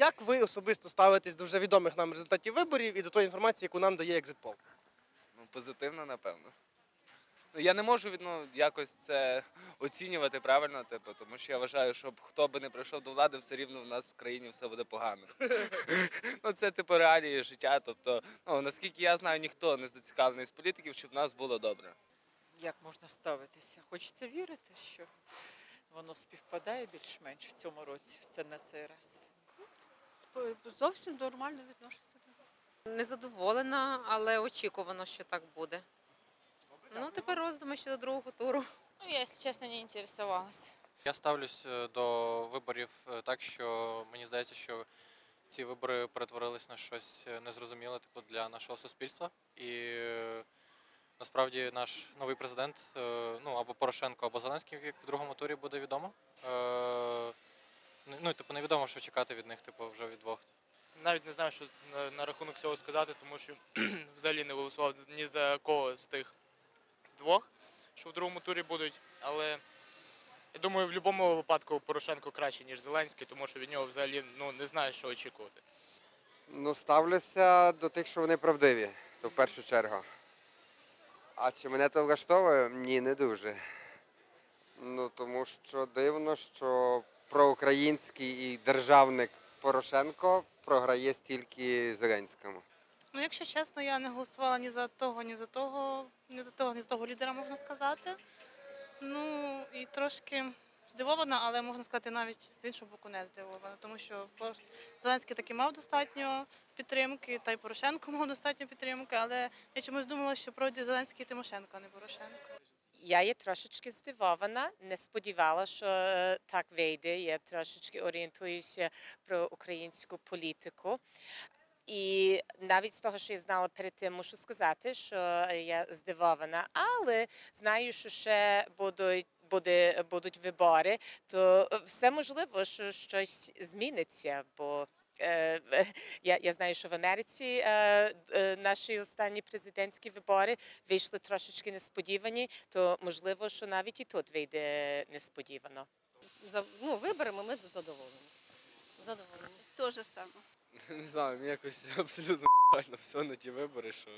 Як ви особисто ставитесь до вже відомих нам результатів виборів і до тої інформації, яку нам дає екзитпол? Ну, позитивно, напевно. Ну, я не можу ну, якось це оцінювати правильно, типу, тому що я вважаю, що хто би не прийшов до влади, все рівно в нас в країні все буде погано. ну, це типу реалії життя. Тобто, ну, наскільки я знаю, ніхто не зацікавлений з політиків, щоб в нас було добре. Як можна ставитися? Хочеться вірити, що воно співпадає більш-менш в цьому році, це на цей раз. Зовсім нормально відношуся. Незадоволена, але очікувано, що так буде. Ну, тепер роздуми щодо другого туру. Ну, я, если честно, не интересовалась. Я ставлюсь е, до виборів е, так, що мені здається, що ці вибори перетворились на щось е, незрозуміле типу, для нашого суспільства. І насправді наш новий президент, ну або Порошенко, або Зеленський, як в другому турі буде відомо. Е, Ну, типу, невідомо, що чекати від них, типу, вже від двох. навіть не знаю, що на, на рахунок цього сказати, тому що взагалі не голосував ні за кого з тих двох, що в другому турі будуть. Але я думаю, в будь-якому випадку Порошенко краще, ніж Зеленський, тому що від нього взагалі ну, не знаю, що очікувати. Ну, ставлюся до тих, що вони правдиві, то в першу чергу. А чи мене то влаштовує? Ні, не дуже. Ну, тому що дивно, що проукраїнський і державник Порошенко програє стільки Зеленському. Ну, якщо чесно, я не голосувала ні за того, ні за того, ні за того, ні за того лідера, можна сказати. Ну і трошки здивована, але можна сказати, навіть з іншого боку не здивована, тому що Зеленський таки мав достатньо підтримки, та й Порошенко мав достатньо підтримки, але я чомусь думала, що пройде Зеленський і Тимошенко, а не Порошенко. Я є трошечки здивована, не сподівалася, що е, так вийде. Я трошечки орієнтуюся про українську політику. І навіть з того, що я знала перед тим, мушу сказати, що я здивована, але знаю, що ще будуть. Буде, будуть вибори, то все можливо, що щось зміниться. Бо я, я знаю, що в Америці е, е, наші останні президентські вибори вийшли трошечки несподівані, то можливо, що навіть і тут вийде несподівано. За ну, виборами ми задоволені. Задоволені. Те же саме. Не знаю, мені якось абсолютно все на ті вибори, що